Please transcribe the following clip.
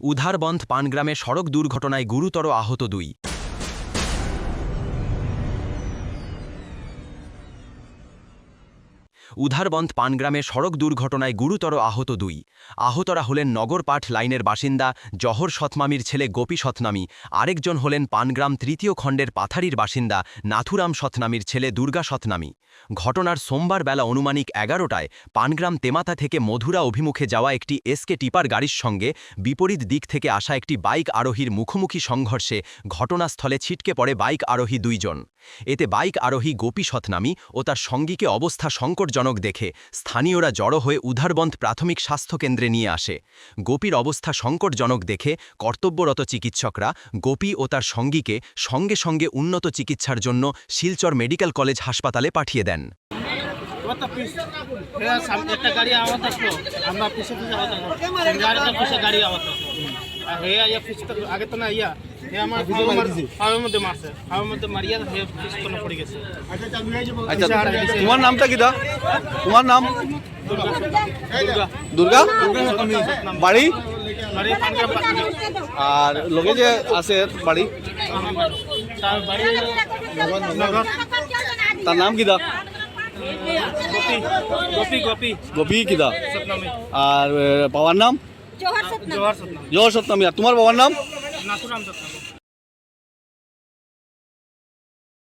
উধারবন্ধ পানগ্রামে সড়ক দুর্ঘটনায় গুরুতর আহত দুই। উধারবন্ধ পানগ্রামে সড়ক দুর্ঘটনায় গুরুতর আহত দুই। আহতরা হলেন নগরপাঠ লাইনের বাসিন্দা জহর সতমামির ছেলে গোপী সতনামী আরেকজন হলেন পানগ্রাম তৃতীয় খণ্ডের পাথারির বাসিন্দা নাথুরাম সতনামীর ছেলে দুর্গা সতনামী ঘটনার সোমবার বেলা অনুমানিক এগারোটায় পানগ্রাম তেমাতা থেকে মধুরা অভিমুখে যাওয়া একটি এসকে টিপার গাড়ির সঙ্গে বিপরীত দিক থেকে আসা একটি বাইক আরোহীর মুখোমুখি সংঘর্ষে ঘটনাস্থলে ছিটকে পড়ে বাইক আরোহী দুইজন। এতে বাইক আরোহী গোপী সতনামী ও তার সঙ্গীকে অবস্থা সংকটজনক দেখে স্থানীয়রা জড়ো হয়ে উধারবন্ধ প্রাথমিক স্বাস্থ্যকেন্দ্রে নিয়ে আসে। গোপীর অবস্থা সংকটজনক দেখে কর্তব্যরত চিকিৎসকরা গোপী ও তার সঙ্গীকে সঙ্গে সঙ্গে উন্নত চিকিৎসার জন্য শিলচর মেডিকেল কলেজ হাসপাতালে পাঠিয়ে দেন। কত পিস হ্যাঁ সামনে একটা গাড়ি আওয়াজ আসলো। আমরা পিছে পিছে আওয়াজ আসলো পিছে গাড়ি আওয়াজ আসলো। হে ইয়া পিছ তো আগে তো না ইয়া হে আমার হাওয়ার মধ্যে মারছে। হাওয়ার মধ্যে মারিয়া হে পিছ কোনো পড়ে গেছে। আচ্ছা তোমার নামটা কি দা? তোমার নাম? দুর্গা। দুর্গা বাড়ি? বাড়ি পানগ্রাম পাখি আর লগে যে আছে বাড়ি তার বাড়ি? নগর তার নাম কি দা? গোপী গোপী গোপী গোপী কি দা? সতনামী আর আহ, বাবার নাম? জোহর সতনা জোয়ার সতনামী। জোহর সত্যনামী আর তোমার বাবার নাম? নাথুরাম সতনামী।